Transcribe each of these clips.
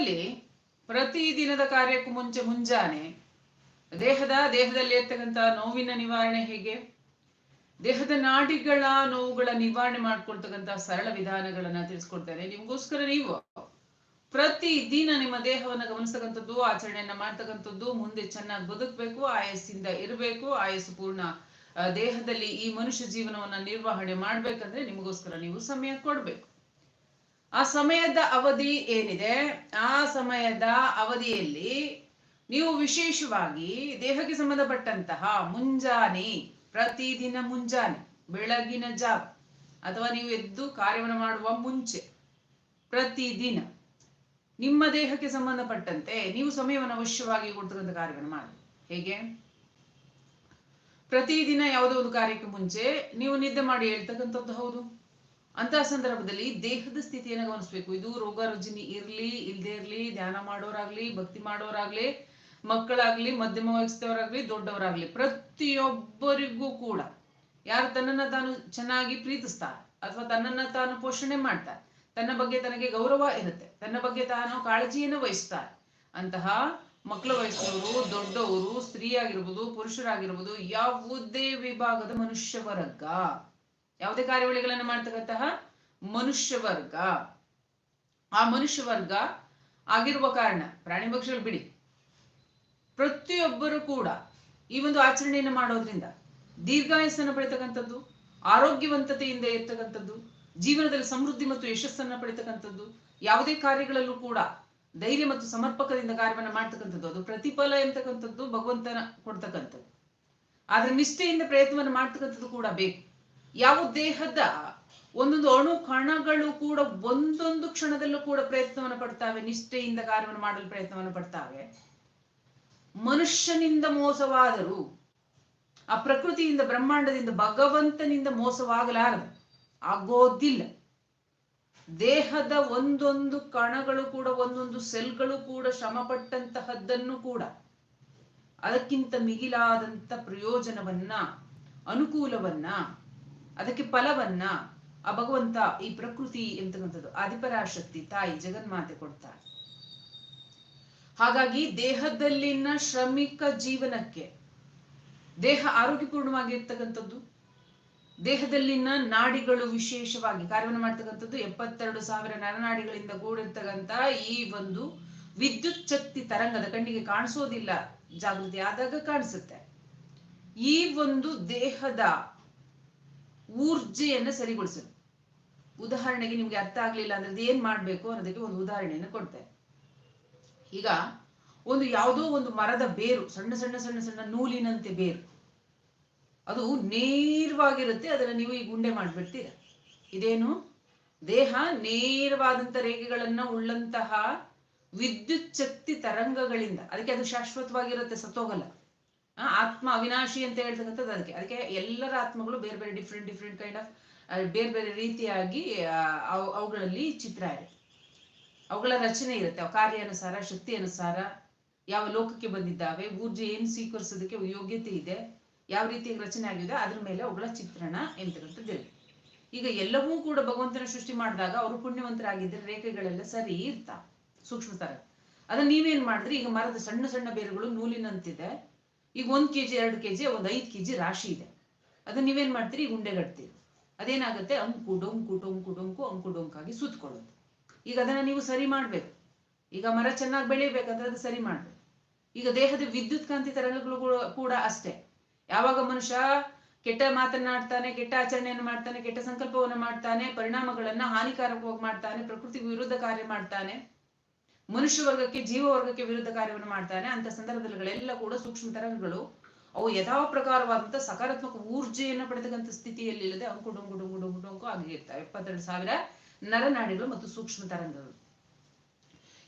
ದೇಹದಲ್ಲಿ ಪ್ರತಿ ದಿನದ ಕಾರ್ಯಕ್ಕೂ ಮುಂಚೆ ಮುಂಜಾನೆ ದೇಹದ, ದೇಹದಲ್ಲಿ ಇರ್ತಕ್ಕಂತಹ ನೋವಿನ ನಿವಾರಣೆ ಹೇಗೆ? ದೇಹದ ನಾಡಿಗಳ ನೋವುಗಳ ನಿವಾರಣೆ ಮಾಡ್ಕೊಳ್ತಕ್ಕಂತ ಸರಳ ವಿಧಾನಗಳನ್ನ ತಿಳಿಸ್ಕೊಡ್ತಾರೆ ನಿಮ್ಗೋಸ್ಕರ ನೀವು ಪ್ರತಿ ದಿನ ನಿಮ್ಮ ದೇಹವನ್ನ ಗಮನಿಸ್ತಕ್ಕಂಥದ್ದು, ಆಚರಣೆಯನ್ನ ಮಾಡ್ತಕ್ಕಂಥದ್ದು, ಮುಂದೆ ಚೆನ್ನಾಗಿ ಬದುಕಬೇಕು, ಆಯಸ್ಸಿಂದ ಇರಬೇಕು, ಆಯಸ್ಸು ಪೂರ್ಣ ದೇಹದಲ್ಲಿ ಈ ಮನುಷ್ಯ ಜೀವನವನ್ನ ನಿರ್ವಹಣೆ ಮಾಡ್ಬೇಕಂದ್ರೆ ನಿಮಗೋಸ್ಕರ ನೀವು ಸಮಯ ಕೊಡ್ಬೇಕು. ಆ ಸಮಯದ ಅವಧಿ ಏನಿದೆ? ಆ ಸಮಯದ ಅವಧಿಯಲ್ಲಿ ನೀವು ವಿಶೇಷವಾಗಿ ದೇಹಕ್ಕೆ ಸಂಬಂಧಪಟ್ಟಂತಹ ಮುಂಜಾನೆ, ಪ್ರತಿದಿನ ಮುಂಜಾನೆ, ಬೆಳಗಿನ ಜಾವ ಅಥವಾ ನೀವು ಎದ್ದು ಕಾರ್ಯವನ್ನು ಮಾಡುವ ಮುಂಚೆ, ಪ್ರತಿದಿನ ನಿಮ್ಮ ದೇಹಕ್ಕೆ ಸಂಬಂಧಪಟ್ಟಂತೆ ನೀವು ಸಮಯವನ್ನು ಅವಶ್ಯವಾಗಿ ಕೊಡ್ತಕ್ಕಂಥ ಕಾರ್ಯವನ್ನು ಮಾಡಿ. ಹೇಗೆ? ಪ್ರತಿದಿನ ಯಾವುದೋ ಒಂದು ಕಾರ್ಯಕ್ಕೆ ಮುಂಚೆ ನೀವು ನಿದ್ದೆ ಮಾಡಿ ಹೇಳ್ತಕ್ಕಂಥದ್ದು ಹೌದು. ಅಂತಹ ಸಂದರ್ಭದಲ್ಲಿ ದೇಹದ ಸ್ಥಿತಿಯನ್ನು ಗಮನಿಸಬೇಕು. ಇದು ರೋಗ, ರುಜಿನಿ ಇರ್ಲಿ, ಇಲ್ದೇ ಇರ್ಲಿ, ಧ್ಯಾನ ಮಾಡೋರಾಗ್ಲಿ, ಭಕ್ತಿ ಮಾಡೋರಾಗ್ಲಿ, ಮಕ್ಕಳಾಗ್ಲಿ, ಮಧ್ಯಮ ವಯಸ್ಸದವರಾಗ್ಲಿ ದೊಡ್ಡವರಾಗ್ಲಿ, ಪ್ರತಿಯೊಬ್ಬರಿಗೂ ಕೂಡ ಯಾರು ತನ್ನನ್ನ ತಾನು ಚೆನ್ನಾಗಿ ಪ್ರೀತಿಸ್ತಾರೆ ಅಥವಾ ತನ್ನನ್ನ ತಾನು ಪೋಷಣೆ ಮಾಡ್ತಾರೆ, ತನ್ನ ಬಗ್ಗೆ ತನಗೆ ಗೌರವ ಇರುತ್ತೆ, ತನ್ನ ಬಗ್ಗೆ ತಾನು ಕಾಳಜಿಯನ್ನು ವಹಿಸ್ತಾರೆ. ಅಂತಹ ಮಕ್ಕಳ ವಯಸ್ಸಿನವರು ದೊಡ್ಡವರು, ಸ್ತ್ರೀಯಾಗಿರ್ಬೋದು, ಪುರುಷರಾಗಿರ್ಬೋದು ಯಾವುದೇ ವಿಭಾಗದ ಮನುಷ್ಯ ವರ್ಗ ಯಾವುದೇ ಕಾರ್ಯವಳಿಗಳನ್ನು ಮಾಡ್ತಕ್ಕಂತಹ ಮನುಷ್ಯ ವರ್ಗ ಆ ಮನುಷ್ಯ ವರ್ಗ ಆಗಿರುವ ಕಾರಣ, ಪ್ರಾಣಿ ಪಕ್ಷಿಗಳು ಬಿಡಿ. ಪ್ರತಿಯೊಬ್ಬರು ಕೂಡ ಈ ಒಂದು ಆಚರಣೆಯನ್ನು ಮಾಡೋದ್ರಿಂದ ದೀರ್ಘಾಯಸ್ಸನ್ನು ಪಡಿತಕ್ಕಂಥದ್ದು ಆರೋಗ್ಯವಂತತೆಯಿಂದ ಇರ್ತಕ್ಕಂಥದ್ದು ಜೀವನದಲ್ಲಿ ಸಮೃದ್ಧಿ ಮತ್ತು ಯಶಸ್ಸನ್ನು ಪಡಿತಕ್ಕಂಥದ್ದು, ಯಾವುದೇ ಕಾರ್ಯಗಳಲ್ಲೂ ಕೂಡ ಧೈರ್ಯ ಮತ್ತು ಸಮರ್ಪಕದಿಂದ ಕಾರ್ಯವನ್ನು ಮಾಡ್ತಕ್ಕಂಥದ್ದು, ಅದು ಪ್ರತಿಫಲ ಎಂತಕ್ಕಂಥದ್ದು, ಭಗವಂತನ ಕೊಡ್ತಕ್ಕಂಥದ್ದು. ಆದ್ರೆ ನಿಷ್ಠೆಯಿಂದ ಪ್ರಯತ್ನವನ್ನು ಮಾಡ್ತಕ್ಕಂಥದ್ದು ಕೂಡ ಬೇಕು. ಯಾವ ದೇಹದ ಒಂದೊಂದು ಅಣು ಕಣಗಳು ಕೂಡ ಒಂದೊಂದು ಕ್ಷಣದಲ್ಲೂ ಕೂಡ ಪ್ರಯತ್ನವನ್ನು ಪಡ್ತಾವೆ, ನಿಷ್ಠೆಯಿಂದ ಕಾರ್ಯವನ್ನು ಮಾಡಲು ಪ್ರಯತ್ನವನ್ನು ಪಡ್ತಾವೆ. ಮನುಷ್ಯನಿಂದ ಮೋಸವಾದರೂ, ಆ ಪ್ರಕೃತಿಯಿಂದ, ಬ್ರಹ್ಮಾಂಡದಿಂದ, ಭಗವಂತನಿಂದ ಮೋಸವಾಗಲಾರದು. ಆಗೋದಿಲ್ಲ. ದೇಹದ ಒಂದೊಂದು ಕಣಗಳು ಕೂಡ, ಒಂದೊಂದು ಸೆಲ್ಗಳು ಕೂಡ ಶ್ರಮಪಟ್ಟಂತಹದ್ದನ್ನು ಕೂಡ, ಅದಕ್ಕಿಂತ ಮಿಗಿಲಾದಂತ ಪ್ರಯೋಜನವನ್ನ, ಅನುಕೂಲವನ್ನ ಅದಕ್ಕೆ ಫಲವನ್ನ ಆ ಭಗವಂತ ಈ ಪ್ರಕೃತಿ ಎಂತಕ್ಕಂಥದ್ದು, ಆದಿಪರಾಶಕ್ತಿ ತಾಯಿ ಜಗನ್ಮಾತೆ ಕೊಡ್ತಾರೆ. ಹಾಗಾಗಿ ದೇಹದಲ್ಲಿನ ಶ್ರಮಿಕ ಜೀವನಕ್ಕೆ, ದೇಹ ಆರೋಗ್ಯಪೂರ್ಣವಾಗಿರ್ತಕ್ಕಂಥದ್ದು ದೇಹದಲ್ಲಿನ ನಾಡಿಗಳು ವಿಶೇಷವಾಗಿ, ಕಾರ್ಯವನ್ನು ಮಾಡ್ತಕ್ಕಂಥದ್ದು ಎಪ್ಪತ್ತೆರಡು ಸಾವಿರ ನರನಾಡಿಗಳಿಂದ ಕೂಡಿರ್ತಕ್ಕಂಥ ಈ ಒಂದು ವಿದ್ಯುತ್ ಶಕ್ತಿ ತರಂಗದ ಕಣ್ಣಿಗೆ ಕಾಣಿಸೋದಿಲ್ಲ, ಜಾಗೃತಿ ಆದಾಗ ಕಾಣಿಸುತ್ತೆ. ಈ ಒಂದು ದೇಹದ ಊರ್ಜೆಯನ್ನು ಸರಿಗೊಳಿಸೋದು. ಉದಾಹರಣೆಗೆ ನಿಮ್ಗೆ ಅರ್ಥ ಆಗ್ಲಿಲ್ಲ ಅಂದ್ರೆ ಏನ್ ಮಾಡ್ಬೇಕು ಅನ್ನೋದಕ್ಕೆ ಒಂದು ಉದಾಹರಣೆಯನ್ನು ಕೊಡ್ತೇನೆ. ಈಗ ಒಂದು ಯಾವುದೋ ಒಂದು ಮರದ ಬೇರು, ಸಣ್ಣ ಸಣ್ಣ ಸಣ್ಣ ಸಣ್ಣ ನೂಲಿನಂತೆ ಬೇರು. ಅದು ನೇರವಾಗಿರುತ್ತೆ, ಅದನ್ನ ನೀವು ಈ ಗುಂಡೆ ಮಾಡ್ಬಿಡ್ತೀರ. ಇದೇನು? ದೇಹ ನೇರವಾದಂತ ರೇಖೆಗಳನ್ನ ಉಳ್ಳಂತಹ ವಿದ್ಯುತ್ ಶಕ್ತಿ ತರಂಗಗಳಿಂದ, ಅದಕ್ಕೆ ಅದು ಶಾಶ್ವತವಾಗಿರುತ್ತೆ, ಸತ್ತೋಗಲ್ಲ. ಆತ್ಮ ಅವಿನಾಶಿ ಅಂತ ಹೇಳ್ತಕ್ಕಂಥದ್ದು ಅದಕ್ಕೆ. ಅದಕ್ಕೆ ಎಲ್ಲರ ಆತ್ಮಗಳು ಬೇರೆ ಬೇರೆ ಡಿಫ್ರೆಂಟ್ ಡಿಫ್ರೆಂಟ್ ಕೈಂಡ್ ಆಫ್ ಬೇರೆ ಬೇರೆ ರೀತಿಯಾಗಿ ಅವುಗಳಲ್ಲಿ ಚಿತ್ರ ಇದೆ. ಅವುಗಳ ರಚನೆ ಇರುತ್ತೆ. ಅವು ಕಾರ್ಯಾನುಸಾರ ಶಕ್ತಿ ಅನುಸಾರ ಯಾವ ಲೋಕಕ್ಕೆ ಬಂದಿದ್ದಾವೆ, ಊರ್ಜೆ ಏನ್ ಸ್ವೀಕರಿಸೋದಕ್ಕೆ ಯೋಗ್ಯತೆ ಇದೆ, ಯಾವ ರೀತಿಯ ರಚನೆ ಆಗಿದೆ, ಅದ್ರ ಮೇಲೆ ಅವುಗಳ ಚಿತ್ರಣ ಎಂತಕ್ಕಂಥದ್ದು ಇರುತ್ತೆ ಈಗ ಎಲ್ಲವೂ ಕೂಡ ಭಗವಂತನ ಸೃಷ್ಟಿ ಮಾಡಿದಾಗ ಅವರು ಪುಣ್ಯವಂತರಾಗಿದ್ದರೆ ರೇಖೆಗಳೆಲ್ಲ ಸರಿ ಇರ್ತಾ ಸೂಕ್ಷ್ಮತರ ಅದನ್ನ ನೀವೇನ್ ಮಾಡಿದ್ರಿ? ಈಗ ಮರದ ಸಣ್ಣ ಸಣ್ಣ ಬೇರುಗಳು ನೂಲಿನಂತಿದೆ. ಈಗ ಒಂದ್ ಕೆಜಿ, ಎರಡು ಕೆಜಿ, ಒಂದ್ ಐದ್ ಕೆಜಿ ರಾಶಿ ಇದೆ. ಅದನ್ನ ನೀವೇನ್ ಮಾಡ್ತೀರಿ? ಉಂಡೆಗಟ್ತೀರಿ ಅದೇನಾಗುತ್ತೆ? ಅಂಕು, ಡೊಂಕು ಡೊಂಕು ಡೊಂಕು, ಅಂಕು, ಡೊಂಕಾಗಿ ಸುತ್ತಕೊಳ್ಳುತ್ತೆ ಈಗ ಅದನ್ನ ನೀವು ಸರಿ ಮಾಡ್ಬೇಕು. ಈಗ ಮರ ಚೆನ್ನಾಗಿ ಬೆಳಿಬೇಕಂದ್ರೆ ಅದು ಸರಿ ಮಾಡ್ಬೇಕು. ಈಗ ದೇಹದ ವಿದ್ಯುತ್ ಕಾಂತಿ ತರಂಗಗಳು ಕೂಡ- ಕೂಡ ಅಷ್ಟೇ. ಯಾವಾಗ ಮನುಷ್ಯ ಕೆಟ್ಟ ಮಾತನ್ನಾಡ್ತಾನೆ ಕೆಟ್ಟ ಆಚರಣೆಯನ್ನು ಮಾಡ್ತಾನೆ, ಕೆಟ್ಟ ಸಂಕಲ್ಪವನ್ನು ಮಾಡ್ತಾನೆ, ಪರಿಣಾಮಗಳನ್ನ ಹಾನಿಕಾರಕವಾಗಿ ಮಾಡ್ತಾನೆ, ಪ್ರಕೃತಿ ವಿರುದ್ಧ ಕಾರ್ಯ ಮಾಡ್ತಾನೆ ಮನುಷ್ಯ ವರ್ಗಕ್ಕೆ, ಜೀವ ವರ್ಗಕ್ಕೆ ವಿರುದ್ಧ ಕಾರ್ಯವನ್ನು ಮಾಡ್ತಾನೆ. ಅಂತ ಸಂದರ್ಭದಲ್ಲಿಗಳೆಲ್ಲ ಕೂಡ ಸೂಕ್ಷ್ಮ ತರಂಗಗಳು ಅವು ಯಥಾ ಪ್ರಕಾರವಾದಂತಹ ಸಕಾರಾತ್ಮಕ ಊರ್ಜೆಯನ್ನು ಪಡೆದಕ್ಕಂಥ ಸ್ಥಿತಿಯಲ್ಲಿ ಇಲ್ಲದೆ ಅಂಕು ಡೊಂಕು ಡೊಂಕು ಡೊಂಕು ಆಗಿರ್ತವೆ ಎಪ್ಪತ್ತೆರಡು ಸಾವಿರ ನರನಾಡಿಗಳು ಮತ್ತು ಸೂಕ್ಷ್ಮ ತರಂಗಗಳು.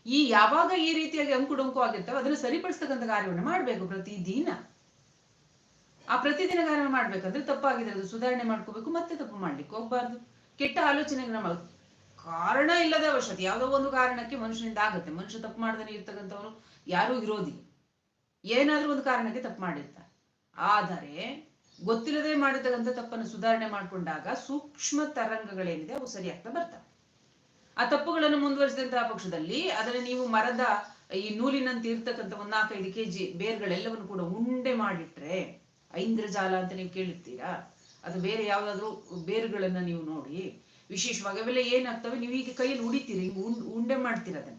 ಈ ಯಾವಾಗ ಈ ರೀತಿಯಾಗಿ ಅಂಕು ಡೊಂಕು ಆಗಿರ್ತವೆ, ಅದನ್ನು ಸರಿಪಡಿಸ್ತಕ್ಕಂಥ ಕಾರ್ಯವನ್ನು ಮಾಡಬೇಕು ಪ್ರತಿದಿನ. ಆ ಪ್ರತಿದಿನ ಕಾರ್ಯ ಮಾಡ್ಬೇಕಂದ್ರೆ ತಪ್ಪಾಗಿದೆ, ಅದು ಸುಧಾರಣೆ ಮಾಡ್ಕೋಬೇಕು, ಮತ್ತೆ ತಪ್ಪು ಮಾಡ್ಲಿಕ್ಕೆ ಹೋಗ್ಬಾರ್ದು. ಕೆಟ್ಟ ಆಲೋಚನೆಗಳನ್ನ ಕಾರಣ ಇಲ್ಲದೆ ಅವಶ್ಯಕತೆ ಯಾವುದೋ ಒಂದು ಕಾರಣಕ್ಕೆ ಮನುಷ್ಯನಿಂದ ಆಗುತ್ತೆ. ಮನುಷ್ಯ ತಪ್ಪು ಮಾಡದೇ ಇರ್ತಕ್ಕಂಥವ್ರು ಯಾರೂ ಇರೋದಿಲ್ಲ. ಏನಾದ್ರೂ ಒಂದು ಕಾರಣಕ್ಕೆ ತಪ್ಪು ಮಾಡಿರ್ತಾರೆ. ಆದರೆ ಗೊತ್ತಿಲ್ಲದೆ ಮಾಡಿರ್ತಕ್ಕಂಥ ತಪ್ಪನ್ನು ಸುಧಾರಣೆ ಮಾಡ್ಕೊಂಡಾಗ ಸೂಕ್ಷ್ಮ ತರಂಗಗಳೇನಿದೆ ಅವು ಸರಿಯಾಗ್ತಾ ಬರ್ತವೆ. ಆ ತಪ್ಪುಗಳನ್ನು ಮುಂದುವರಿಸಿದಂತಹ ಪಕ್ಷದಲ್ಲಿ ಅದನ್ನ ನೀವು ಮರದ ಈ ನೂಲಿನಂತೆ ಇರ್ತಕ್ಕಂಥ ಒಂದ್ ನಾಲ್ಕೈದು ಕೆಜಿ ಬೇರ್ಗಳೆಲ್ಲವನ್ನು ಕೂಡ ಉಂಡೆ ಮಾಡಿಟ್ರೆ ಐಂದ್ರಜಾಲ ಅಂತ ನೀವು ಕೇಳಿರ್ತೀರಾ? ಅದು ಬೇರೆ ಯಾವ್ದಾದ್ರು ಬೇರುಗಳನ್ನ ನೀವು ನೋಡಿ ವಿಶೇಷವಾಗಿ ಅವೆಲ್ಲ ಏನಾಗ್ತವೆ? ನೀವು ಈಗ ಕೈಯಲ್ಲಿ ಉಡಿತೀರಿ, ಹಿಂಗೆ ಉಂಡ್- ಮಾಡ್ತೀರ ಅದನ್ನ.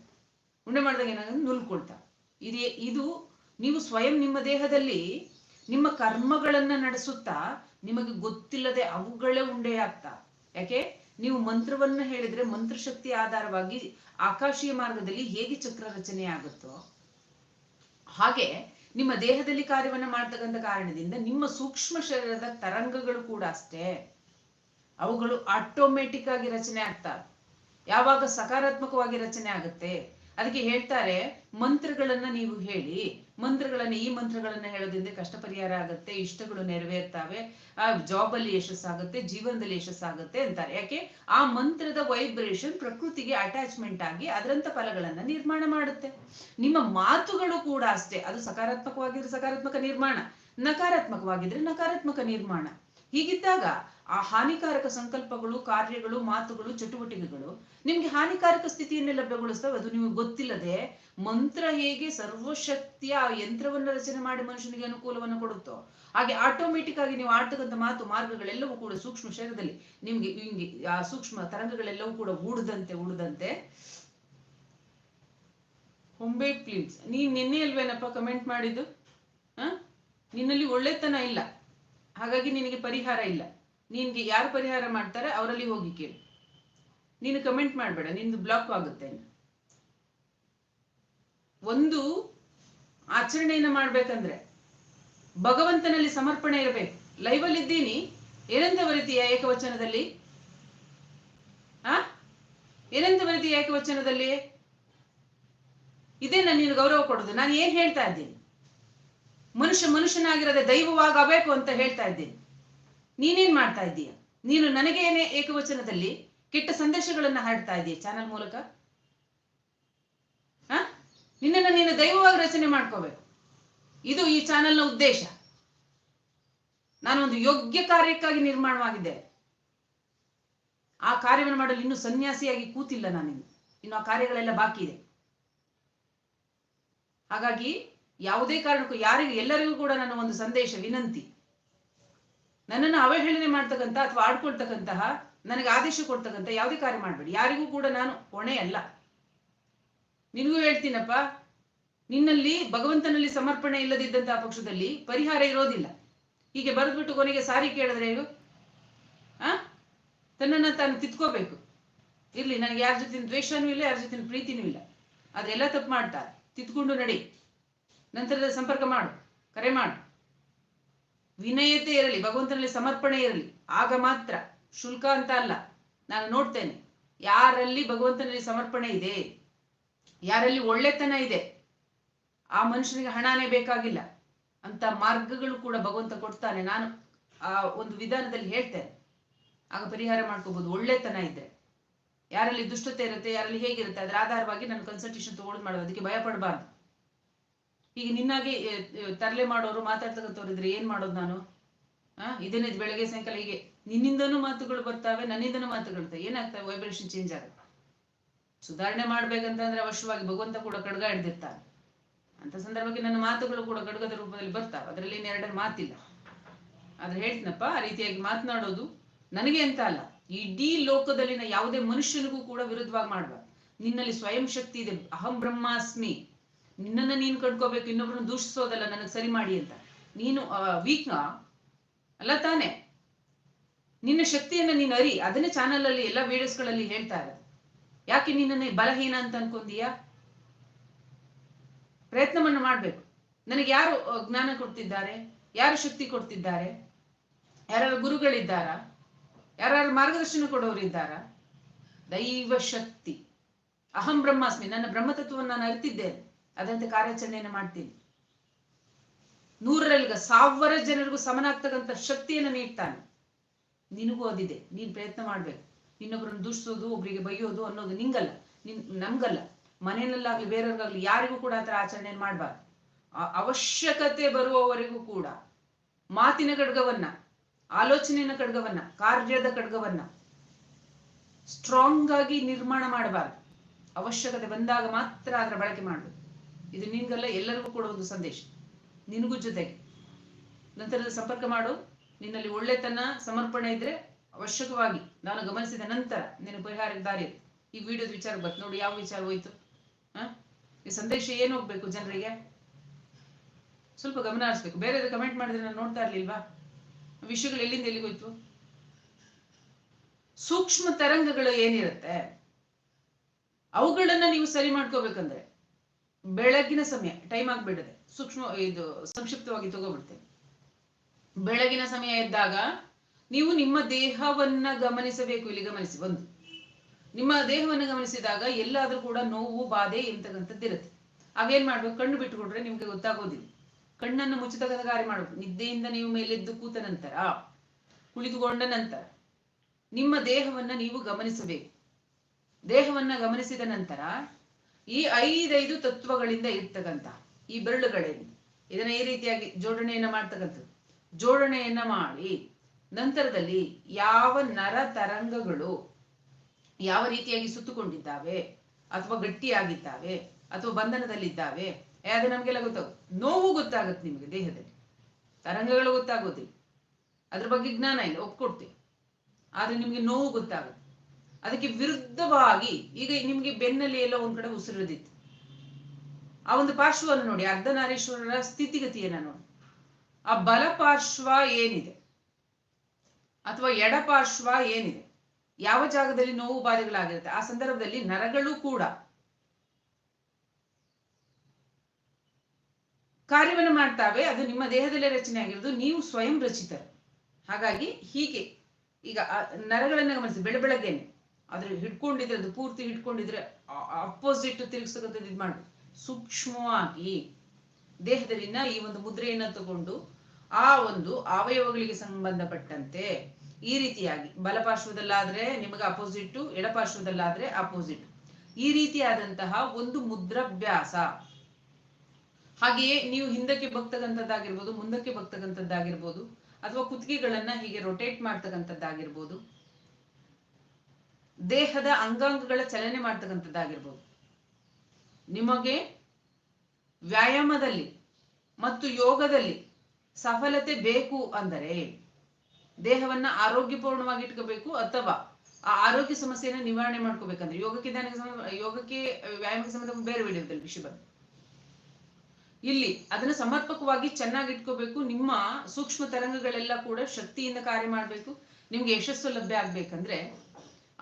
ಉಂಡೆ ಮಾಡಿದಾಗ ಏನಾಗುತ್ತೆ? ನುಲ್ಕೊಳ್ತಾ. ಇದು ಇದು ನೀವು ಸ್ವಯಂ ನಿಮ್ಮ ದೇಹದಲ್ಲಿ ನಿಮ್ಮ ಕರ್ಮಗಳನ್ನ ನಡೆಸುತ್ತಾ ನಿಮಗೆ ಗೊತ್ತಿಲ್ಲದೆ ಅವುಗಳೇ ಉಂಡೆ ಆಗ್ತಾ ಯಾಕೆ? ನೀವು ಮಂತ್ರವನ್ನ ಹೇಳಿದ್ರೆ ಮಂತ್ರಶಕ್ತಿ ಆಧಾರವಾಗಿ ಆಕಾಶೀಯ ಮಾರ್ಗದಲ್ಲಿ ಹೇಗೆ ಚಕ್ರ ರಚನೆ ಆಗುತ್ತೋ, ಹಾಗೆ ನಿಮ್ಮ ದೇಹದಲ್ಲಿ ಕಾರ್ಯವನ್ನ ಮಾಡ್ತಕ್ಕಂಥ ಕಾರಣದಿಂದ ನಿಮ್ಮ ಸೂಕ್ಷ್ಮ ಶರೀರದ ತರಂಗಗಳು ಕೂಡ ಅಷ್ಟೇ. ಅವುಗಳು ಆಟೋಮೆಟಿಕ್ ಆಗಿ ರಚನೆ ಆಗ್ತಾವೆ. ಯಾವಾಗ ಸಕಾರಾತ್ಮಕವಾಗಿ ರಚನೆ ಆಗುತ್ತೆ? ಅದಕ್ಕೆ ಹೇಳ್ತಾರೆ, ಮಂತ್ರಗಳನ್ನ ನೀವು ಹೇಳಿ. ಮಂತ್ರಗಳನ್ನ ಈ ಮಂತ್ರಗಳನ್ನ ಹೇಳೋದ್ರಿಂದ ಕಷ್ಟ ಪರಿಹಾರ ಆಗುತ್ತೆ, ಇಷ್ಟಗಳು ನೆರವೇರ್ತವೆ. ಆ ಜಾಬ್ ಅಲ್ಲಿ ಯಶಸ್ಸಾಗುತ್ತೆ, ಜೀವನದಲ್ಲಿ ಯಶಸ್ಸಾಗುತ್ತೆ ಅಂತಾರೆ. ಯಾಕೆ? ಆ ಮಂತ್ರದ ವೈಬ್ರೇಷನ್ ಪ್ರಕೃತಿಗೆ ಅಟ್ಯಾಚ್ಮೆಂಟ್ ಆಗಿ ಅದರಂತ ಫಲಗಳನ್ನ ನಿರ್ಮಾಣ ಮಾಡುತ್ತೆ. ನಿಮ್ಮ ಮಾತುಗಳು ಕೂಡ ಅಷ್ಟೇ. ಅದು ಸಕಾರಾತ್ಮಕವಾಗಿದ್ರೆ ಸಕಾರಾತ್ಮಕ ನಿರ್ಮಾಣ, ನಕಾರಾತ್ಮಕವಾಗಿದ್ರೆ ನಕಾರಾತ್ಮಕ ನಿರ್ಮಾಣ. ಹೀಗಿದ್ದಾಗ ಆ ಹಾನಿಕಾರಕ ಸಂಕಲ್ಪಗಳು, ಕಾರ್ಯಗಳು, ಮಾತುಗಳು, ಚಟುವಟಿಕೆಗಳು ನಿಮ್ಗೆ ಹಾನಿಕಾರಕ ಸ್ಥಿತಿಯನ್ನೇ ಲಭ್ಯಗೊಳಿಸ್ತವೆ. ಅದು ನಿಮಗೆ ಗೊತ್ತಿಲ್ಲದೆ ಮಂತ್ರ ಹೇಗೆ ಸರ್ವಶಕ್ತಿಯ ಯಂತ್ರವನ್ನ ರಚನೆ ಮಾಡಿ ಮನುಷ್ಯನಿಗೆ ಅನುಕೂಲವನ್ನು ಕೊಡುತ್ತೋ, ಹಾಗೆ ಆಟೋಮೆಟಿಕ್ ಆಗಿ ನೀವು ಆಡ್ತಕ್ಕಂಥ ಮಾತು, ಮಾರ್ಗಗಳೆಲ್ಲವೂ ಕೂಡ ಸೂಕ್ಷ್ಮ ಶರೀರದಲ್ಲಿ ನಿಮ್ಗೆ ಹಿಂಗೆ ಆ ಸೂಕ್ಷ್ಮ ತರಂಗಗಳೆಲ್ಲವೂ ಕೂಡ ಊಡದಂತೆ ಊಡದಂತೆ. ಹೊಂಬೆ ಪ್ಲೀಸ್ ನೀನ್ ನಿನ್ನೆ ಅಲ್ವೇನಪ್ಪ ಕಮೆಂಟ್ ಮಾಡಿದ್ದು? ಹ? ನಿನ್ನಲ್ಲಿ ಒಳ್ಳೆತನ ಇಲ್ಲ. ಹಾಗಾಗಿ ನಿನಗೆ ಪರಿಹಾರ ಇಲ್ಲ. ನಿನ್ಗೆ ಯಾರು ಪರಿಹಾರ ಮಾಡ್ತಾರೆ ಅವರಲ್ಲಿ ಹೋಗಿ ಕೇಳಿ. ನೀನು ಕಮೆಂಟ್ ಮಾಡಬೇಡ, ನಿಂದು ಬ್ಲಾಕ್ ಆಗುತ್ತೆ ಒಂದು ಆಚರಣೆಯನ್ನ ಮಾಡ್ಬೇಕಂದ್ರೆ ಭಗವಂತನಲ್ಲಿ ಸಮರ್ಪಣೆ ಇರಬೇಕು. ಲೈವ್ ಅಲ್ಲಿ ಇದ್ದೀನಿ. ಏನಂತ ಬರೀತೀಯ ಏಕವಚನದಲ್ಲಿ? ಆ? ಏನಂತ ಬರೀತೀಯ ಏಕವಚನದಲ್ಲಿ? ಇದೇ ನಾನು ನೀನು ಗೌರವ ಕೊಡೋದು? ನಾನು ಏನ್ ಹೇಳ್ತಾ ಇದ್ದೀನಿ? ಮನುಷ್ಯ ಮನುಷ್ಯನಾಗಿರದೆ ದೈವವಾಗಬೇಕು ಅಂತ ಹೇಳ್ತಾ ಇದ್ದೀನಿ. ನೀನೇನ್ ಮಾಡ್ತಾ ಇದ್ದೀಯ? ನೀನು ನನಗೇನೆ ಏಕವಚನದಲ್ಲಿ ಕೆಟ್ಟ ಸಂದೇಶಗಳನ್ನ ಹರಡ್ತಾ ಇದೀಯ ಚಾನಲ್ ಮೂಲಕ? ಆ ನಿನ್ನನ್ನು ನೀನು ದೈವವಾಗಿ ರಚನೆ ಮಾಡ್ಕೋಬೇಕು. ಇದು ಈ ಚಾನೆಲ್ನ ಉದ್ದೇಶ. ನಾನು ಒಂದು ಯೋಗ್ಯ ಕಾರ್ಯಕ್ಕಾಗಿ ನಿರ್ಮಾಣವಾಗಿದ್ದೆ ಆ ಕಾರ್ಯವನ್ನು ಮಾಡಲು ಇನ್ನೂ ಸನ್ಯಾಸಿಯಾಗಿ ಕೂತಿಲ್ಲ ನಾನಿನ್ನು. ಇನ್ನು ಆ ಕಾರ್ಯಗಳೆಲ್ಲ ಬಾಕಿ ಇದೆ ಹಾಗಾಗಿ ಯಾವುದೇ ಕಾರಣಕ್ಕೂ ಯಾರಿಗೂ ಎಲ್ಲರಿಗೂ ಕೂಡ ನನ್ನ ಒಂದು ಸಂದೇಶ, ವಿನಂತಿ. ನನ್ನನ್ನು ಅವಹೇಳನೆ ಮಾಡ್ತಕ್ಕಂಥ ಅಥವಾ ಆಡ್ಕೊಳ್ತಕ್ಕಂತಹ, ನನಗೆ ಆದೇಶ ಕೊಡ್ತಕ್ಕಂಥ ಯಾವುದೇ ಕಾರ್ಯ ಮಾಡಬೇಡಿ. ಯಾರಿಗೂ ಕೂಡ ನಾನು ಹೊಣೆ ಅಲ್ಲ. ನಿನಗೂ ಹೇಳ್ತೀನಪ್ಪ, ನಿನ್ನಲ್ಲಿ ಭಗವಂತನಲ್ಲಿ ಸಮರ್ಪಣೆ ಇಲ್ಲದಿದ್ದಂತಹ ಪಕ್ಷದಲ್ಲಿ ಪರಿಹಾರ ಇರೋದಿಲ್ಲ. ಹೀಗೆ ಬರೆದ್ಬಿಟ್ಟು ಕೊನೆಗೆ ಸಾರಿ ಕೇಳಿದ್ರೆ ಆ? ತನ್ನನ್ನ ತಾನು ತಿತ್ಕೋಬೇಕು ಇರ್ಲಿ, ನನಗೆ ಯಾರ ಜೊತೆ ದ್ವೇಷನೂ ಇಲ್ಲ, ಯಾರ ಜೊತೆ ಪ್ರೀತಿನೂ ಇಲ್ಲ. ಅದೆಲ್ಲ ತಪ್ಪು ಮಾಡ್ತಾರೆ. ತಿತ್ಕೊಂಡು ನಡಿ. ನಂತರದ ಸಂಪರ್ಕ ಮಾಡು, ಕರೆ ಮಾಡು. ವಿನಯತೆ ಇರಲಿ, ಭಗವಂತನಲ್ಲಿ ಸಮರ್ಪಣೆ ಇರಲಿ. ಆಗ ಮಾತ್ರ ಶುಲ್ಕ ಅಂತ ಅಲ್ಲ, ನಾನು ನೋಡ್ತೇನೆ. ಯಾರಲ್ಲಿ ಭಗವಂತನಲ್ಲಿ ಸಮರ್ಪಣೆ ಇದೆ? ಯಾರಲ್ಲಿ ಒಳ್ಳೆತನ ಇದೆ? ಆ ಮನುಷ್ಯನಿಗೆ ಹಣನೇ ಬೇಕಾಗಿಲ್ಲ. ಅಂತ ಮಾರ್ಗಗಳು ಕೂಡ ಭಗವಂತ ಕೊಡ್ತಾನೆ. ನಾನು ಆ ಒಂದು ವಿಧಾನದಲ್ಲಿ ಹೇಳ್ತೇನೆ. ಆಗ ಪರಿಹಾರ ಮಾಡ್ಕೋಬಹುದು ಒಳ್ಳೆತನ ಇದ್ರೆ. ಯಾರಲ್ಲಿ ದುಷ್ಟತೆ ಇರುತ್ತೆ, ಯಾರಲ್ಲಿ ಹೇಗಿರುತ್ತೆ, ಅದರ ಆಧಾರವಾಗಿ ನಾನು ಕನ್ಸಲ್ಟೇಷನ್ ತಗೊಂಡು ಮಾಡೋದು. ಅದಕ್ಕೆ ಭಯ ಪಡಬಾರ್ದು ಈಗ ನಿನ್ನಾಗೆ ತರಲೆ ಮಾಡೋರು, ಮಾತಾಡ್ತಕ್ಕಂಥವ್ರು ಇದ್ರೆ ಏನ್ ಮಾಡೋದು ನಾನು? ಆ? ಇದನ್ನೇ ಬೆಳಗ್ಗೆ ಸಾಯಂಕಾಲ ಹೀಗೆ ನಿನ್ನಿಂದನೂ ಮಾತುಗಳು ಬರ್ತಾವೆ, ನನ್ನಿಂದನೂ ಮಾತುಗಳು ಬರ್ತವೆ. ಏನಾಗ್ತವೆ? ವೈಬ್ರೇಷನ್ ಚೇಂಜ್ ಆಗುತ್ತೆ. ಸುಧಾರಣೆ ಮಾಡ್ಬೇಕಂತಂದ್ರೆ ಅವಶ್ಯವಾಗಿ ಭಗವಂತ ಕೂಡ ಕಡ್ಗ ಹಿಡ್ದಿರ್ತಾನೆ. ಅಂತ ಸಂದರ್ಭಕ್ಕೆ ನನ್ನ ಮಾತುಗಳು ಕೂಡ ಗಡ್ಗದ ರೂಪದಲ್ಲಿ ಬರ್ತಾವೆ. ಅದರಲ್ಲಿ ಎರಡರ ಮಾತಿಲ್ಲ. ಆದ್ರೆ ಹೇಳ್ತೀನಪ್ಪ, ಆ ರೀತಿಯಾಗಿ ಮಾತನಾಡೋದು ನನಗೆ ಅಂತ ಅಲ್ಲ. ಇಡೀ ಲೋಕದಲ್ಲಿನ ಯಾವುದೇ ಮನುಷ್ಯನಿಗೂ ಕೂಡ ವಿರುದ್ಧವಾಗಿ ಮಾಡ್ಬಾರ್ದು. ನಿನ್ನಲ್ಲಿ ಸ್ವಯಂ ಶಕ್ತಿ ಇದೆ. ಅಹಂ ಬ್ರಹ್ಮಾಸ್ಮಿ. ನಿನ್ನನ್ನ ನೀನು ಕಂಡ್ಕೋಬೇಕು ಇನ್ನೊಬ್ರನ್ನ ದೂಷಿಸೋದಲ್ಲ, ನನಗೆ ಸರಿ ಮಾಡಿ ಅಂತ. ನೀನು ವೀಕ್ ಅಲ್ಲ ತಾನೆ? ನಿನ್ನ ಶಕ್ತಿಯನ್ನ ನೀನು ಅರಿ. ಅದನ್ನೇ ಚಾನಲ್ ಅಲ್ಲಿ ಎಲ್ಲ ವಿಡಿಯೋಸ್ಗಳಲ್ಲಿ ಹೇಳ್ತಾ ಇರೋದು. ಯಾಕೆ ನಿನ್ನನ್ನ ಬಲಹೀನ ಅಂತ ಅನ್ಕೊಂದೀಯಾ ಪ್ರಯತ್ನವನ್ನು ಮಾಡ್ಬೇಕು. ನನಗೆ ಯಾರು ಜ್ಞಾನ ಕೊಡ್ತಿದ್ದಾರೆ? ಯಾರು ಶಕ್ತಿ ಕೊಡ್ತಿದ್ದಾರೆ? ಯಾರು ಗುರುಗಳಿದ್ದಾರಾ? ಯಾರ್ಯಾರು ಮಾರ್ಗದರ್ಶನ ಕೊಡೋರಿದ್ದಾರಾ? ದೈವ ಶಕ್ತಿ. ಅಹಂ ಬ್ರಹ್ಮಾಸ್ಮಿ. ನನ್ನ ಬ್ರಹ್ಮತತ್ವವನ್ನು ನಾನು ಅರಿತಿದ್ದೇನೆ. ಅದಂತೆ ಕಾರ್ಯಾಚರಣೆಯನ್ನು ಮಾಡ್ತೀನಿ. ನೂರರಲ್ಲಿ ಸಾವಿರ ಜನರಿಗೂ ಸಮನಾಗ್ತಕ್ಕಂಥ ಶಕ್ತಿಯನ್ನು ನೀಡ್ತಾನೆ. ನಿನಗೂ ಅದಿದೆ, ನೀನ್ ಪ್ರಯತ್ನ ಮಾಡ್ಬೇಕು. ಇನ್ನೊಬ್ಬರನ್ನು ದೂಷಿಸೋದು, ಒಬ್ರಿಗೆ ಬೈಯೋದು ಅನ್ನೋದು ನಿಂಗಲ್ಲ. ನಿನ್, ನಮ್ಗಲ್ಲ. ಮನೆಯಲ್ಲಾಗ್ಲಿ ಬೇರೆಯವ್ರಿಗಾಗ್ಲಿ ಯಾರಿಗೂ ಕೂಡ ಆತರ ಆಚರಣೆ ಮಾಡಬಾರ್ದು. ಅವಶ್ಯಕತೆ ಬರುವವರೆಗೂ ಕೂಡ ಮಾತಿನ ಖಡ್ಗವನ್ನ ಆಲೋಚನೆಯ ಖಡ್ಗವನ್ನ, ಕಾರ್ಯದ ಖಡ್ಗವನ್ನ ಸ್ಟ್ರಾಂಗ್ ಆಗಿ ನಿರ್ಮಾಣ ಮಾಡಬಾರ್ದು. ಅವಶ್ಯಕತೆ ಬಂದಾಗ ಮಾತ್ರ ಅದರ ಬಳಕೆ ಮಾಡಬೇಕು. ಇದು ನಿನ್ಗಲ್ಲ, ಎಲ್ಲರಿಗೂ ಕೂಡ ಒಂದು ಸಂದೇಶ. ನಿನಗೂ ಜೊತೆಗೆ. ನಂತರ ಸಂಪರ್ಕ ಮಾಡು. ನಿನ್ನಲ್ಲಿ ಒಳ್ಳೆತನ, ಸಮರ್ಪಣೆ ಇದ್ರೆ ಅವಶ್ಯಕವಾಗಿ ನಾನು ಗಮನಿಸಿದ ನಂತರ ನಿನ್ನ ಪರಿಹಾರ ದಾರಿ. ಈ ವಿಡಿಯೋದ ವಿಚಾರ ಬತ್. ನೋಡಿ ಯಾವ ವಿಚಾರ ಹೋಯ್ತು. ಹ? ಈ ಸಂದೇಶ ಏನು ಹೋಗ್ಬೇಕು ಜನರಿಗೆ? ಸ್ವಲ್ಪ ಗಮನ ಹರಿಸ್ಬೇಕು. ಬೇರೆ ಕಮೆಂಟ್ ಮಾಡಿದ್ರೆ ನಾನು ನೋಡ್ತಾ ಇರ್ಲಿಲ್ವಾ? ವಿಷಯಗಳು ಎಲ್ಲಿಂದ ಎಲ್ಲಿಗೆ ಹೋಯ್ತು? ಸೂಕ್ಷ್ಮ ತರಂಗಗಳು ಏನಿರುತ್ತೆ? ಅವುಗಳನ್ನ ನೀವು ಸರಿ ಮಾಡ್ಕೋಬೇಕಂದ್ರೆ ಬೆಳಗಿನ ಸಮಯ ಟೈಮ್ ಆಗ್ಬಿಡದೆ ಸೂಕ್ಷ್ಮ, ಇದು ಸಂಕ್ಷಿಪ್ತವಾಗಿ ತಗೋಬಿಡ್ತೇನೆ. ಬೆಳಗಿನ ಸಮಯ ಇದ್ದಾಗ ನೀವು ನಿಮ್ಮ ದೇಹವನ್ನ ಗಮನಿಸಬೇಕು. ಇಲ್ಲಿ ಗಮನಿಸಿ, ಒಂದು. ನಿಮ್ಮ ದೇಹವನ್ನು ಗಮನಿಸಿದಾಗ ಎಲ್ಲಾದ್ರೂ ಕೂಡ ನೋವು, ಬಾಧೆ ಎಂತಕ್ಕಂಥದ್ದಿರುತ್ತೆ ಆಗೇನ್ ಮಾಡ್ಬೇಕು? ಕಣ್ಣು ಬಿಟ್ಟುಕೊಂಡ್ರೆ ನಿಮ್ಗೆ ಗೊತ್ತಾಗೋದಿಲ್ಲ. ಕಣ್ಣನ್ನು ಮುಚ್ಚಿದ ಕಾರ್ಯ ಮಾಡಬೇಕು. ನಿದ್ದೆಯಿಂದ ನೀವು ಮೇಲೆದ್ದು ಕೂತ ನಂತರ, ಕುಳಿತುಕೊಂಡ ನಂತರ ನಿಮ್ಮ ದೇಹವನ್ನ ನೀವು ಗಮನಿಸಬೇಕು. ದೇಹವನ್ನ ಗಮನಿಸಿದ ನಂತರ ಈ ಐದೈದು ತತ್ವಗಳಿಂದ ಇರ್ತಕ್ಕಂಥ ಈ ಬೆರಳುಗಳೇನು ಇದನ್ನ ಈ ರೀತಿಯಾಗಿ ಜೋಡಣೆಯನ್ನ ಮಾಡ್ತಕ್ಕಂಥದ್ದು. ಜೋಡಣೆಯನ್ನ ಮಾಡಿ ನಂತರದಲ್ಲಿ ಯಾವ ನರ ತರಂಗಗಳು ಯಾವ ರೀತಿಯಾಗಿ ಸುತ್ತುಕೊಂಡಿದ್ದಾವೆ ಅಥವಾ ಗಟ್ಟಿಯಾಗಿದ್ದಾವೆ ಅಥವಾ ಬಂಧನದಲ್ಲಿದ್ದಾವೆ ಅದು ನಮ್ಗೆಲ್ಲ ಗೊತ್ತಾಗ, ನೋವು ಗೊತ್ತಾಗುತ್ತೆ ನಿಮಗೆ ದೇಹದಲ್ಲಿ. ತರಂಗಗಳು ಗೊತ್ತಾಗೋದಿಲ್ಲ. ಅದ್ರ ಬಗ್ಗೆ ಜ್ಞಾನ ಇಲ್ಲ, ಒಪ್ಕೊಡ್ತೀವಿ. ಆದ್ರೆ ನಿಮ್ಗೆ ನೋವು ಗೊತ್ತಾಗುತ್ತೆ. ಅದಕ್ಕೆ ವಿರುದ್ಧವಾಗಿ ಈಗ ನಿಮ್ಗೆ ಬೆನ್ನಲ್ಲಿ ಎಲ್ಲ ಒಂದ್ ಕಡೆ ಉಸಿರಿದಿತ್ತು ಆ ಒಂದು ಪಾರ್ಶ್ವವನ್ನು ನೋಡಿ ಅರ್ಧನಾರೀಶ್ವರರ ಸ್ಥಿತಿಗತಿಯನ್ನ ನೋಡಿ. ಆ ಬಲ ಪಾರ್ಶ್ವ ಏನಿದೆ? ಅಥವಾ ಎಡ ಪಾರ್ಶ್ವ ಏನಿದೆ? ಯಾವ ಜಾಗದಲ್ಲಿ ನೋವು ಬಾಧೆಗಳಾಗಿರುತ್ತೆ? ಆ ಸಂದರ್ಭದಲ್ಲಿ ನರಗಳು ಕೂಡ ಕಾರ್ಯವನ್ನು ಮಾಡ್ತಾವೆ, ಅದು ನಿಮ್ಮ ದೇಹದಲ್ಲೇ ರಚನೆ ಆಗಿರೋದು, ನೀವು ಸ್ವಯಂ ರಚಿತರು. ಹಾಗಾಗಿ ಹೀಗೆ ಈಗ ನರಗಳನ್ನ ಗಮನಿಸಿ ಬೆಳ ಬೆಳಗ್ಗೆನೆ. ಆದ್ರೆ ಹಿಡ್ಕೊಂಡಿದ್ರೆ, ಅದು ಪೂರ್ತಿ ಹಿಡ್ಕೊಂಡಿದ್ರೆ ಅಪೋಸಿಟ್ ತಿರುಗಿಸ್ತಕ್ಕಂಥದ್ದು ಇದು ಮಾಡಿ. ಸೂಕ್ಷ್ಮವಾಗಿ ದೇಹದಲ್ಲಿನ ಈ ಒಂದು ಮುದ್ರೆಯನ್ನ ತಗೊಂಡು, ಆ ಒಂದು ಅವಯವಗಳಿಗೆ ಸಂಬಂಧಪಟ್ಟಂತೆ ಈ ರೀತಿಯಾಗಿ, ಬಲಪಾರ್ಶ್ವದಲ್ಲಾದ್ರೆ ನಿಮಗೆ ಅಪೋಸಿಟ್ ಎಡಪಾರ್ಶ್ವದಲ್ಲಾದ್ರೆ ಅಪೋಸಿಟ್ ಈ ರೀತಿಯಾದಂತಹ ಒಂದು ಮುದ್ರಾಭ್ಯಾಸ. ಹಾಗೆಯೇ ನೀವು ಹಿಂದಕ್ಕೆ ಬಗ್ತಕ್ಕಂಥದ್ದಾಗಿರ್ಬೋದು, ಮುಂದಕ್ಕೆ ಬಗ್ತಕ್ಕಂಥದ್ದಾಗಿರ್ಬೋದು, ಅಥವಾ ಕುತ್ತಿಗೆಗಳನ್ನ ಹೀಗೆ ರೊಟೇಟ್ ಮಾಡ್ತಕ್ಕಂಥದ್ದಾಗಿರ್ಬೋದು ದೇಹದ ಅಂಗಾಂಗಗಳ ಚಲನೆ ಮಾಡ್ತಕ್ಕಂಥದ್ದಾಗಿರ್ಬೋದು. ನಿಮಗೆ ವ್ಯಾಯಾಮದಲ್ಲಿ ಮತ್ತು ಯೋಗದಲ್ಲಿ ಸಫಲತೆ ಬೇಕು ಅಂದರೆ ದೇಹವನ್ನ ಆರೋಗ್ಯಪೂರ್ಣವಾಗಿ ಇಟ್ಕೋಬೇಕು ಅಥವಾ ಆ ಆರೋಗ್ಯ ಸಮಸ್ಯೆಯನ್ನು ನಿವಾರಣೆ ಮಾಡ್ಕೋಬೇಕಂದ್ರೆ ಯೋಗಕ್ಕೆ ಧ್ಯಾನಕ್ಕೆ ಯೋಗಕ್ಕೆ ವ್ಯಾಯಾಮಕ್ಕೆ ಸಂಬಂಧ ಬೇರೆ ವಿಡಿಯೋದಲ್ಲಿ ವಿಷಯ ಬಂದು ಇಲ್ಲಿ ಅದನ್ನ ಸಮರ್ಪಕವಾಗಿ ಚೆನ್ನಾಗಿ ಇಟ್ಕೋಬೇಕು, ನಿಮ್ಮ ಸೂಕ್ಷ್ಮ ತರಂಗಗಳೆಲ್ಲ ಕೂಡ ಶಕ್ತಿಯಿಂದ ಕಾರ್ಯ ಮಾಡಬೇಕು, ನಿಮ್ಗೆ ಯಶಸ್ಸು ಲಭ್ಯ ಆಗ್ಬೇಕಂದ್ರೆ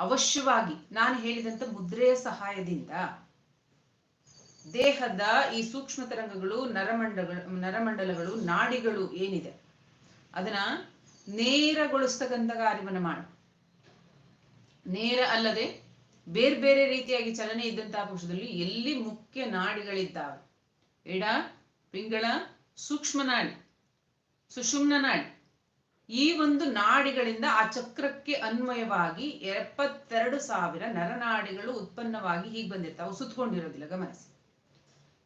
ಅವಶ್ಯವಾಗಿ ನಾನು ಹೇಳಿದಂತ ಮುದ್ರೆಯ ಸಹಾಯದಿಂದ ದೇಹದ ಈ ಸೂಕ್ಷ್ಮ ತರಂಗಗಳು, ನರಮಂಡಗಳು, ನರಮಂಡಲಗಳು, ನಾಡಿಗಳು ಏನಿದೆ, ಅದನ್ನ ನೇರಗೊಳಿಸ್ತಕ್ಕಂಥ ಕಾರ್ಯವನ್ನು ಮಾಡು. ನೇರ ಅಲ್ಲದೆ ಬೇರೆ ಬೇರೆ ರೀತಿಯಾಗಿ ಚಲನೆ ಇದ್ದಂತಹ ಪುರುಷದಲ್ಲಿ ಎಲ್ಲಿ ಮುಖ್ಯ ನಾಡಿಗಳಿದ್ದಾವೆ? ಎಡ, ಪಿಂಗಳ, ಸೂಕ್ಷ್ಮ ನಾಡಿ, ಸುಷುಮ್ನ ನಾಡಿ. ಈ ಒಂದು ನಾಡಿಗಳಿಂದ ಆ ಚಕ್ರಕ್ಕೆ ಅನ್ವಯವಾಗಿ ಎಪ್ಪತ್ತೆರಡು ಸಾವಿರ ನರನಾಡಿಗಳು ಉತ್ಪನ್ನವಾಗಿ ಹೀಗೆ ಬಂದಿರ್ತಾವೆ. ಸುತ್ತಕೊಂಡಿರೋದಿಲ್ಲ ಗಮನಿಸಿ.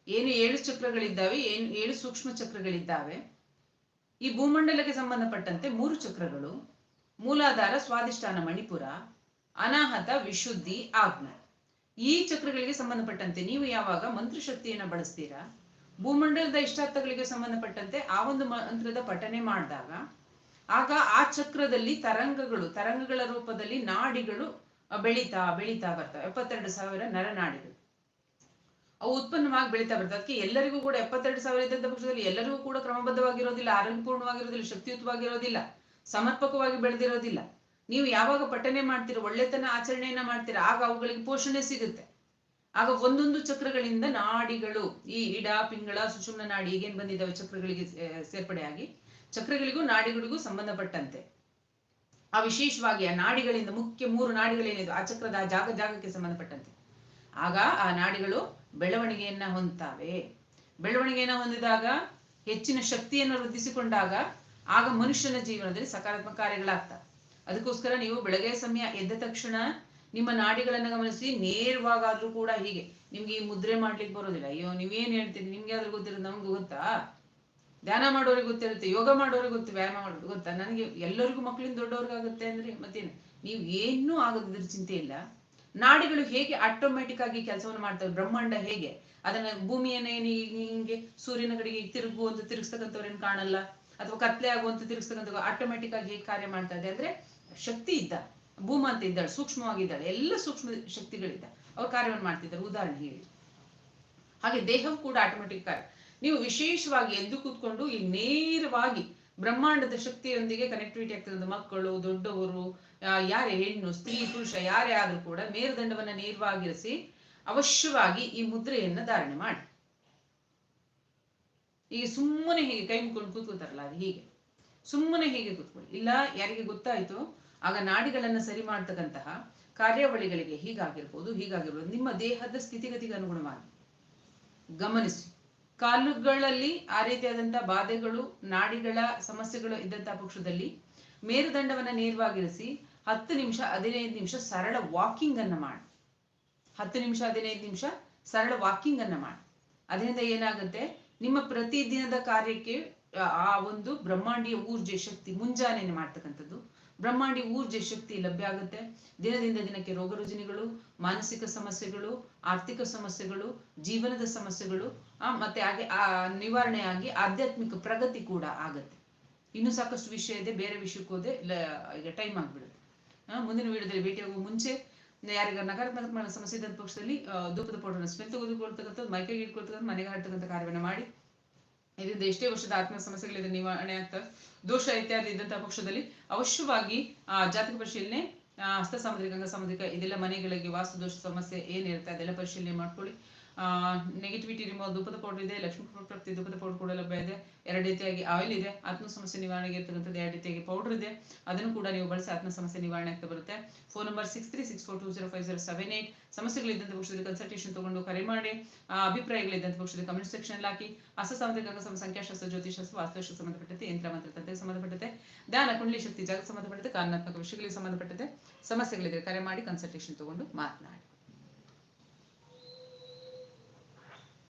ಏನು ಏಳು ಚಕ್ರಗಳಿದ್ದಾವೆ, ಏನು ಏಳು ಸೂಕ್ಷ್ಮ ಚಕ್ರಗಳಿದ್ದಾವೆ. ಈ ಭೂಮಂಡಲಕ್ಕೆ ಸಂಬಂಧಪಟ್ಟಂತೆ ಮೂರು ಚಕ್ರಗಳು, ಮೂಲಾಧಾರ ಸ್ವಾದಿಷ್ಠಾನ ಮಣಿಪುರ, ಅನಾಹತ, ವಿಶುದ್ಧಿ ಆಗ್ನ ಈ ಚಕ್ರಗಳಿಗೆ ಸಂಬಂಧಪಟ್ಟಂತೆ ನೀವು ಯಾವಾಗ ಮಂತ್ರಶಕ್ತಿಯನ್ನ ಬಳಸ್ತೀರಾ? ಭೂಮಂಡಲದ ಇಷ್ಟಾರ್ಥಗಳಿಗೆ ಸಂಬಂಧಪಟ್ಟಂತೆ ಆ ಒಂದು ಮಂತ್ರದ ಪಠನೆ ಮಾಡಿದಾಗ ಆಗ ಆ ಚಕ್ರದಲ್ಲಿ ತರಂಗಗಳು, ತರಂಗಗಳ ರೂಪದಲ್ಲಿ ನಾಡಿಗಳು ಬೆಳೀತಾ ಬೆಳೀತಾ ಬರ್ತವೆ. ಎಪ್ಪತ್ತೆರಡು ಸಾವಿರ ನರನಾಡಿಗಳು ಅವು ಉತ್ಪನ್ನವಾಗಿ ಬೆಳೀತಾ ಬರ್ತವೆ. ಅದಕ್ಕೆ ಎಲ್ಲರಿಗೂ ಕೂಡ ಎಪ್ಪತ್ತೆರಡು ಸಾವಿರ ಇದ್ದಂತ ಪಕ್ಷದಲ್ಲಿ ಎಲ್ಲರಿಗೂ ಕೂಡ ಕ್ರಮಬದ್ಧವಾಗಿರೋದಿಲ್ಲ ಆರೋಗ್ಯಪೂರ್ಣವಾಗಿರೋದಿಲ್ಲ ಶಕ್ತಿಯುತವಾಗಿರೋದಿಲ್ಲ, ಸಮರ್ಪಕವಾಗಿ ಬೆಳೆದಿರೋದಿಲ್ಲ. ನೀವು ಯಾವಾಗ ಪಠನೆ ಮಾಡ್ತೀರ, ಒಳ್ಳೆತನ ಆಚರಣೆಯನ್ನ ಮಾಡ್ತೀರ, ಆಗ ಅವುಗಳಿಗೆ ಪೋಷಣೆ ಸಿಗುತ್ತೆ. ಆಗ ಒಂದೊಂದು ಚಕ್ರಗಳಿಂದ ನಾಡಿಗಳು, ಈ ಇಡ, ಪಿಂಗಳ, ಸುಷುಮ್ನ ನಾಡಿ ಈಗೇನ್ ಬಂದಿದ್ದಾವೆ ಚಕ್ರಗಳಿಗೆ ಸೇರ್ಪಡೆಯಾಗಿ. ಚಕ್ರಗಳಿಗೂ ನಾಡಿಗಳಿಗೂ ಸಂಬಂಧಪಟ್ಟಂತೆ. ಆ ವಿಶೇಷವಾಗಿ ಆ ನಾಡಿಗಳಿಂದ ಮುಖ್ಯ ಮೂರು ನಾಡಿಗಳೇನಿದೆ ಆ ಚಕ್ರದ ಜಾಗ ಜಾಗಕ್ಕೆ ಸಂಬಂಧಪಟ್ಟಂತೆ. ಆಗ ಆ ನಾಡಿಗಳು ಬೆಳವಣಿಗೆಯನ್ನ ಹೊಂದ್ತಾವೆ. ಬೆಳವಣಿಗೆಯನ್ನ ಹೊಂದಿದಾಗ ಹೆಚ್ಚಿನ ಶಕ್ತಿಯನ್ನು ವೃದ್ಧಿಸಿಕೊಂಡಾಗ ಆಗ ಮನುಷ್ಯನ ಜೀವನದಲ್ಲಿ ಸಕಾರಾತ್ಮಕ ಕಾರ್ಯಗಳಾಗ್ತವೆ. ಅದಕ್ಕೋಸ್ಕರ ನೀವು ಬೆಳಗ್ಗೆ ಸಮಯ ಎದ್ದ ತಕ್ಷಣ ನಿಮ್ಮ ನಾಡಿಗಳನ್ನ ಗಮನಿಸಿ, ನೇರವಾಗಾದ್ರೂ ಕೂಡ ಹೀಗೆ. ನಿಮ್ಗೆ ಈ ಮುದ್ರೆ ಮಾಡ್ಲಿಕ್ಕೆ ಬರೋದಿಲ್ಲ. ಅಯ್ಯೋ, ನೀವೇನ್ ಹೇಳ್ತೀರಿ? ನಿಮ್ಗೆ ಆದ್ರೂ ಗೊತ್ತಿರೋದು ನಮ್ಗೆ ಗೊತ್ತಾ? ಧ್ಯಾನ ಮಾಡೋರಿಗೆ ಗೊತ್ತಿರುತ್ತೆ, ಯೋಗ ಮಾಡೋರಿಗೆ ಗೊತ್ತು, ವ್ಯಾಯಾಮ ಮಾಡೋದು ಗೊತ್ತಾ? ನನಗೆ ಎಲ್ಲರಿಗೂ ಮಕ್ಕಳಿಂದ ದೊಡ್ಡವ್ರಿಗಾಗುತ್ತೆ ಅಂದ್ರೆ ಮತ್ತೇನು? ನೀವು ಏನೂ ಆಗೋದ್ರ ಚಿಂತೆ ಇಲ್ಲ. ನಾಡಿಗಳು ಹೇಗೆ ಆಟೋಮ್ಯಾಟಿಕ್ ಆಗಿ ಕೆಲಸವನ್ನು ಮಾಡ್ತವೆ? ಬ್ರಹ್ಮಾಂಡ ಹೇಗೆ? ಅದನ್ನ ಭೂಮಿಯನ್ನ ಏನು ಹಿಂಗೆ ಸೂರ್ಯನ ಕಡೆಗೆ ತಿರುಗುವಂತ ತಿರುಗಿಸ್ತಕ್ಕಂಥವ್ರೇನು ಕಾಣಲ್ಲ? ಅಥವಾ ಕತ್ಲೆ ಆಗುವಂತ ತಿರುಗಿಸ್ತಕ್ಕಂಥ ಆಟೋಮ್ಯಾಟಿಕ್ ಆಗಿ ಹೇಗೆ ಕಾರ್ಯ ಮಾಡ್ತಾ ಇದೆ ಅಂದ್ರೆ ಶಕ್ತಿ ಇದ್ದ, ಭೂಮ ಅಂತ ಇದ್ದಾಳೆ, ಸೂಕ್ಷ್ಮವಾಗಿದ್ದಾಳೆ, ಎಲ್ಲ ಸೂಕ್ಷ್ಮ ಶಕ್ತಿಗಳಿದ್ದ. ಅವ್ರು ಕಾರ್ಯವನ್ನು ಮಾಡ್ತಿದ್ದಾರೆ. ಉದಾಹರಣೆ ಹೇಳಿ. ಹಾಗೆ ದೇಹವು ಕೂಡ ಆಟೋಮೆಟಿಕ್ ಕಾರ್ಯ. ನೀವು ವಿಶೇಷವಾಗಿ ಎದ್ದು ಕೂತ್ಕೊಂಡು ಈ ನೇರವಾಗಿ ಬ್ರಹ್ಮಾಂಡದ ಶಕ್ತಿಯೊಂದಿಗೆ ಕನೆಕ್ಟಿವಿಟಿ ಆಗ್ತದೆ ಮಕ್ಕಳು, ದೊಡ್ಡವರು ಯಾರೇ ಹೆಣ್ಣು, ಸ್ತ್ರೀ, ಪುರುಷ, ಯಾರೇ ಆದ್ರೂ ಕೂಡ ಮೇರುದಂಡವನ್ನ ನೇರವಾಗಿರಿಸಿ ಅವಶ್ಯವಾಗಿ ಈ ಮುದ್ರೆಯನ್ನ ಧಾರಣೆ ಮಾಡಿ. ಈಗ ಸುಮ್ಮನೆ ಹೀಗೆ ಕೈ ಮುಕ್ಕೊಂಡು ಕೂತ್ಕೋತಾರಲ್ಲ ಅದು ಹೀಗೆ. ಸುಮ್ಮನೆ ಹೀಗೆ ಕೂತ್ಕೊಳ್ಳಿ. ಇಲ್ಲ, ಯಾರಿಗೆ ಗೊತ್ತಾಯ್ತು, ಆಗ ನಾಡಿಗಳನ್ನ ಸರಿ ಮಾಡ್ತಕ್ಕಂತಹ ಕಾರ್ಯಾವಳಿಗಳಿಗೆ ಹೀಗಾಗಿರ್ಬೋದು ಹೀಗಾಗಿರ್ಬೋದು, ನಿಮ್ಮ ದೇಹದ ಸ್ಥಿತಿಗತಿಗೆ ಅನುಗುಣವಾಗಿ ಗಮನಿಸಿ. ಕಾಲುಗಳಲ್ಲಿ ಆ ರೀತಿಯಾದಂತಹ ಬಾಧೆಗಳು ನಾಡಿಗಳ ಸಮಸ್ಯೆಗಳು ಇದ್ದಂತಹ ಪಕ್ಷದಲ್ಲಿ ಮೇರುದಂಡವನ್ನ ನೇರವಾಗಿರಿಸಿ ಹತ್ತು ನಿಮಿಷ ಹದಿನೈದು ನಿಮಿಷ ಸರಳ ವಾಕಿಂಗ್ ಅನ್ನ ಮಾಡಿ. ಹತ್ತು ನಿಮಿಷ ಹದಿನೈದು ನಿಮಿಷ ಸರಳ ವಾಕಿಂಗ್ ಅನ್ನ ಮಾಡಿ. ಅದರಿಂದ ಏನಾಗುತ್ತೆ? ನಿಮ್ಮ ಪ್ರತಿದಿನದ ಕಾರ್ಯಕ್ಕೆ ಆ, ಒಂದು ಬ್ರಹ್ಮಾಂಡೀಯ ಊರ್ಜೆ ಶಕ್ತಿ ಮುಂಜಾನೆ ಮಾಡ್ತಕ್ಕಂಥದ್ದು. ಬ್ರಹ್ಮಾಂಡಿ ಊರ್ಜೆ ಶಕ್ತಿ ಲಭ್ಯ ಆಗುತ್ತೆ. ದಿನದಿಂದ ದಿನಕ್ಕೆ ರೋಗ ರುಜಿನಿಗಳು ಮಾನಸಿಕ ಸಮಸ್ಯೆಗಳು, ಆರ್ಥಿಕ ಸಮಸ್ಯೆಗಳು, ಜೀವನದ ಸಮಸ್ಯೆಗಳು ಮತ್ತೆ ಹಾಗೆ, ಆ ನಿವಾರಣೆಯಾಗಿ ಆಧ್ಯಾತ್ಮಿಕ ಪ್ರಗತಿ ಕೂಡ ಆಗತ್ತೆ. ಇನ್ನು ಸಾಕಷ್ಟು ವಿಷಯ ಇದೆ, ಬೇರೆ ವಿಷಯಕ್ಕೆ ಹೋದೆ ಈಗ ಟೈಮ್ ಆಗ್ಬಿಡುತ್ತೆ. ಮುಂದಿನ ವಿಡಿಯೋದಲ್ಲಿ ಭೇಟಿಯಾಗುವ ಮುಂಚೆ ಯಾರಿಗ ನಕಾರಾತ್ಮಕ ಸಮಸ್ಯೆ ಇದ್ದ ಪಕ್ಷದಲ್ಲಿ ಧೂಪದ ಪೌಡರ್ನ ಸ್ಮೆಲ್ ತೆಗೆದುಕೊಳ್ತಕ್ಕಂಥದ್ದು ಮೈಕೈಗೆ ಇಟ್ಕೊಳ್ತಕ್ಕಂಥ ಮನೆಗೆ ಹಾಡ್ತಕ್ಕಂಥ ಕಾರ್ಯವನ್ನು ಮಾಡಿ ಇದರಿಂದ ಎಷ್ಟೇ ವರ್ಷದ ಆತ್ಮ ಸಮಸ್ಯೆಗಳಿಂದ ನಿವಾರಣೆ ಆಗ್ತವೆ ದೋಷ ಇತ್ಯಾದಿ ಇದ್ದಂತಹ ಪಕ್ಷದಲ್ಲಿ, ಅವಶ್ಯವಾಗಿ, ಆ, ಜಾತಕ ಪರಿಶೀಲನೆ ಹಸ್ತ ಸಾಮುದ್ರಿಕ ಅಂಗ ಸಾಮುದ್ರಿಕ ಇದೆಲ್ಲ ಮನೆಗಳಿಗೆ ವಾಸ್ತು ದೋಷ ಸಮಸ್ಯೆ ಏನಿರುತ್ತೆ ಅದೆಲ್ಲ ಪರಿಶೀಲನೆ ಮಾಡ್ಕೊಳ್ಳಿ. ನೆಗೆಟಿವಿಟಿ ರಿಮೂವ್ ಧೂಪದ ಪೌಡರ್ ಇದೆ, ಲಕ್ಷ್ಮೀ ಪ್ರಾಪ್ತಿ ಧೂಪದ ಪೌಡರ್ ಕೂಡ ಲಭ್ಯ ಇದೆ. ಎರಡು ರೀತಿಯಾಗಿ ಆಯಿಲ್ ಇದೆ ಆತ್ಮ ಸಮಸ್ಯೆ ನಿವಾರಣೆಗೆ ಇರ್ತಕ್ಕಂಥದ್ದು ಎರಡು ರೀತಿಯಾಗಿ ಪೌಡರ್ ಇದೆ. ಅದನ್ನು ಕೂಡ ನೀವು ಬಳಸಿ ಆತ್ಮ ಸಮಸ್ಯೆ ನಿವಾರಣೆ ಆಗ್ತಾ ಬರುತ್ತೆ. Phone number six three six four two zero five zero seven eight ಸಮಸ್ಯೆಗಳಿದ್ದಂಥ ಪಕ್ಷದಲ್ಲಿ ಕನ್ಸಲ್ಟೇಷನ್ ತಗೊಂಡು ಕರೆ ಮಾಡಿ. ಅಭಿಪ್ರಾಯಗಳಿದ್ದಂಥ ಪಕ್ಷದಲ್ಲಿ ಕಮೆಂಟ್ ಸೆಕ್ಷನ್ ಹಾಕಿ. ಅಸ ಸಾಮುದ್ರಿಕ ಅಂಗ ಸಮ ಸಂಖ್ಯಾಶಾಸ್ತ್ರ ಜ್ಯೋತಿಷಾಸ್ತ್ರ ವಾಸ್ತುಶಾಸ್ತ್ರ ಸಂಬಂಧಪಟ್ಟಂತೆ, ಯಂತ್ರ, ಮಂತ್ರ ತಂತ್ರಕ್ಕೆ ಸಂಬಂಧಪಟ್ಟಂತೆ, ಧ್ಯಾನ, ಕುಂಡಲಿ ಶಕ್ತಿ ಜಾಗ ಸಂಬಂಧಪಟ್ಟಂತೆ, ಕಾರಣಾತ್ಮಕ ವಿಷಯಗಳಿಗೆ ಸಂಬಂಧಪಟ್ಟಂತೆ ಸಮಸ್ಯೆಗಳಿದ್ರೆ ಕರೆ ಮಾಡಿ ಕನ್ಸಲ್ಟೇಷನ್ ತಗೊಂಡು ಮಾತನಾಡಿ.